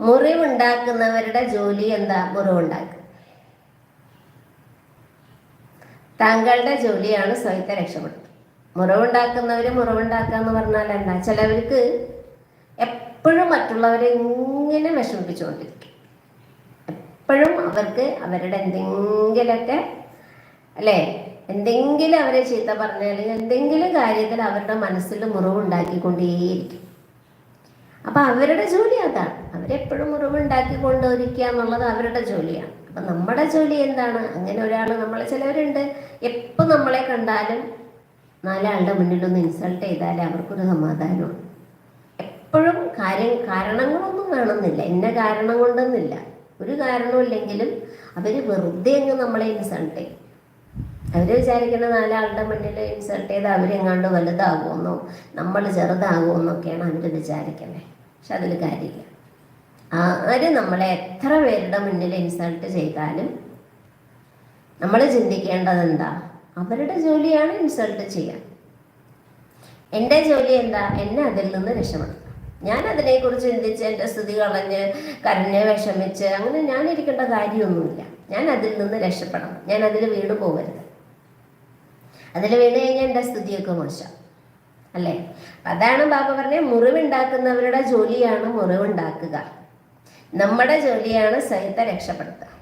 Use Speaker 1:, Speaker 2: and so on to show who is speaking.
Speaker 1: മുറിവുണ്ടാക്കുന്നവരുടെ ജോലി എന്താ? മുറിവുണ്ടാക്കുക. താങ്കളുടെ ജോലിയാണ് സ്വയത്തെ രക്ഷപ്പെടുത്തുക. മുറിവുണ്ടാക്കുന്നവർ മുറിവുണ്ടാക്കുക എന്ന് പറഞ്ഞാൽ എന്താ? ചിലവർക്ക് എപ്പോഴും മറ്റുള്ളവരെ ഇങ്ങനെ വിഷമിപ്പിച്ചുകൊണ്ടിരിക്കും. എപ്പോഴും അവർക്ക് അവരുടെ എന്തെങ്കിലുമൊക്കെ അല്ലേ? എന്തെങ്കിലും അവരെ ചീത്ത പറഞ്ഞാൽ എന്തെങ്കിലും കാര്യത്തിൽ അവരുടെ മനസ്സിൽ മുറിവുണ്ടാക്കിക്കൊണ്ടേയിരിക്കും. അപ്പൊ അവരുടെ ജോലി അതാണ്. അവരെപ്പോഴും മുറിവുണ്ടാക്കി കൊണ്ടുവരിക്കുക എന്നുള്ളത് അവരുടെ ജോലിയാണ്. അപ്പൊ നമ്മുടെ ജോലി എന്താണ്? അങ്ങനെ ഒരാൾ നമ്മളെ ചിലവരുണ്ട്. എപ്പോൾ നമ്മളെ കണ്ടാലും നാലാളുടെ മുന്നിലൊന്ന് ഇൻസൾട്ട് ചെയ്താലേ അവർക്കൊരു സമാധാനമാണ് എപ്പോഴും കാര്യം കാരണങ്ങളൊന്നും കാണുന്നില്ല എന്ന കാരണം കൊണ്ടൊന്നുമില്ല. ഒരു കാരണമില്ലെങ്കിലും അവർ വെറുതെ അങ്ങ് നമ്മളെ ഇൻസൾട്ട് ചെയ്യും. അവർ വിചാരിക്കുന്ന നാലാളുടെ മുന്നിൽ ഇൻസൾട്ട് ചെയ്ത് അവരെങ്ങാണ്ട് വലുതാകുമെന്നോ നമ്മൾ ചെറുതാകുമെന്നൊക്കെയാണ് അവർ വിചാരിക്കുന്നത് പക്ഷെ അതിൽ കാര്യമില്ല. ആര് നമ്മളെ എത്ര പേരുടെ മുന്നിൽ ഇൻസൾട്ട് ചെയ്താലും നമ്മൾ ചിന്തിക്കേണ്ടത് എന്താ അവരുടെ ജോലിയാണ് ഇൻസൾട്ട് ചെയ്യാൻ എന്റെ ജോലി എന്താ? എന്നെ അതിൽ നിന്ന് രക്ഷപ്പെടുത്തുക ഞാൻ അതിനെക്കുറിച്ച് ചിന്തിച്ച് എന്റെ സ്ഥിതി കളഞ്ഞ് കരഞ്ഞ് വിഷമിച്ച് അങ്ങനെ ഞാൻ ഇരിക്കേണ്ട കാര്യമൊന്നുമില്ല. ഞാൻ അതിൽ നിന്ന് രക്ഷപ്പെടണം. ഞാൻ അതിൽ വീട് പോകരുത് അതിൽ വീണ് കഴിഞ്ഞാൽ എന്റെ സ്തുതിയൊക്കെ മോശം അല്ലേ? അതാണ് ബാബ പറഞ്ഞത് മുറിവുണ്ടാക്കുന്നവരുടെ ജോലിയാണ് മുറിവുണ്ടാക്കുക. നമ്മുടെ ജോലിയാണ് സഹിത രക്ഷപ്പെടുത്തുക.